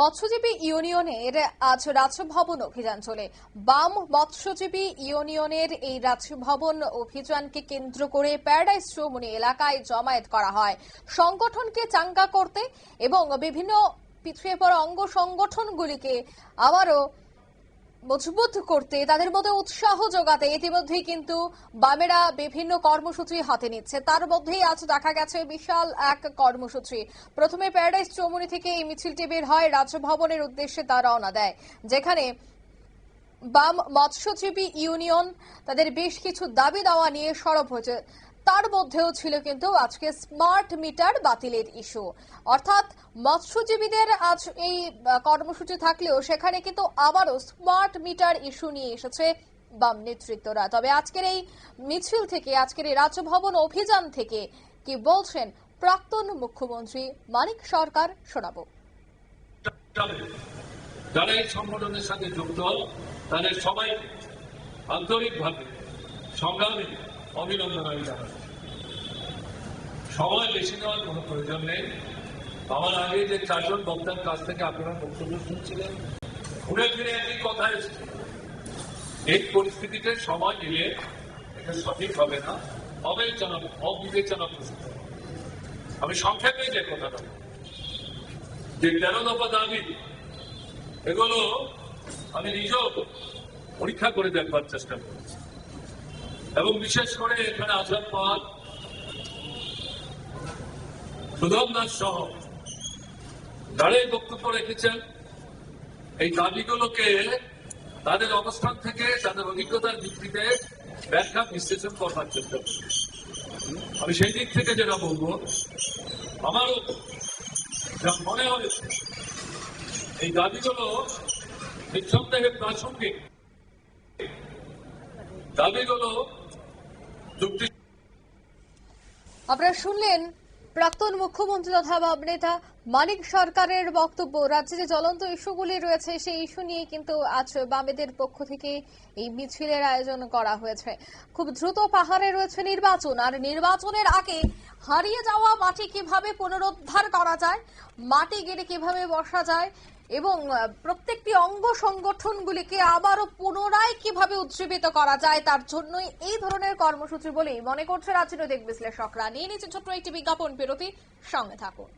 মৎস্যজীবী ইউনিয়নের আজ রাজভবন অভিযান চলে। বাম মৎস্যজীবী ইউনিয়নের এই রাজভবন অভিযানকে কেন্দ্র করে প্যারাডাইস চৌমুনি এলাকায় জমায়েত করা হয়। সংগঠনকে চাঙ্গা করতে এবং বিভিন্ন পিছিয়ে পড়া অঙ্গ সংগঠনগুলিকে আবারও মজবুত করতে, তাদের মধ্যে উৎসাহ যোগাতে ইতিমধ্যেই কিন্তু বামেরা বিভিন্ন কর্মসূচি হাতে নিচ্ছে। তার মধ্যেই আজ দেখা গেছে বিশাল এক কর্মসূচি। প্রথমে প্যারাডাইস চৌমুনি থেকে এই মিছিলটি বের হয়, রাজভবনের উদ্দেশ্যে তা রওনা দেয়, যেখানে বাম মৎস্যজীবী ইউনিয়ন তাদের বেশ কিছু দাবি দাওয়া নিয়ে সরব হয়েছে। তার মধ্যেও ছিল কিন্তু আজকে স্মার্ট মিটার বাতিলের ইস্যু। অর্থাৎ মৎস্যজীবীদের আজ এই কর্মসূচি থাকলেও সেখানে কিন্তু আবারও স্মার্ট মিটার ইস্যু নিয়ে এসেছে বাম নেতৃত্বরা। তবে আজকের এই মিছিল থেকে, আজকের এই রাজভবন অভিযান থেকে কি বলছেন প্রাক্তন মুখ্যমন্ত্রী মানিক সরকার, শোনাবো। যারা এই সংগঠনের সাথে যুক্ত তাদের সবাইকে আন্তরিকভাবে সংগ্রামে অভিনন্দন আমি জানাই সময় বেশি নেওয়ার কোনো প্রয়োজন নেই। আমার আগে যে চারজন বক্তার কাছ থেকে আপনারা বক্তব্য শুনছিলেন, ঘুরে ফিরে একই কথা এসছে। এই পরিস্থিতিতে সময় নিয়ে এটা সঠিক হবে না। অবিবেচনা অবিবেচনা প্রসূত হবে। আমি সংক্ষেপে যে কথাটা যে তেরো দফা দাবি, এগুলো আমি নিজেও পরীক্ষা করে দেখবার চেষ্টা করেছি। এবং বিশেষ করে এখানে আসার পর সুধম দাস সহ যারাই বক্তব্য রেখেছেন, এই দাবিগুলোকে তাদের অবস্থান থেকে, তাদের অভিজ্ঞতার ভিত্তিতে ব্যাখ্যা, বিশ্লেষণ করবার চেষ্টা করি আমি সেই দিক থেকে যেটা বলব, আমারও যা মনে হয়েছে, এই দাবিগুলো নিঃসন্দেহে প্রাসঙ্গিক। দাবিগুলো আপনারা শুনলেন প্রাক্তন মুখ্যমন্ত্রী তথা বাম নেতা মানিক সরকারের বক্তব্য। রাজ্যে যে জ্বলন্ত ইস্যুগুলি রয়েছে, সেই ইস্যু নিয়ে কিন্তু আজ বামেদের পক্ষ থেকে এই মিছিলের আয়োজন করা হয়েছে। খুব দ্রুত পাহাড়ে রয়েছে নির্বাচন, আর নির্বাচনের আগে হারিয়ে যাওয়া মাটি কীভাবে পুনরুদ্ধার করা যায়, মাটি গেড়ে কীভাবে বসা যায় এবং প্রত্যেকটি অঙ্গ সংগঠনগুলিকে আবারও পুনরায় কীভাবে উজ্জীবিত করা যায় তার জন্যই এই ধরনের কর্মসূচি বলেই মনে করছে রাজনৈতিক বিশ্লেষকরা। নিয়ে নিচ্ছে ছোট্ট একটি বিজ্ঞাপন, বিরতি, সঙ্গে থাকুন।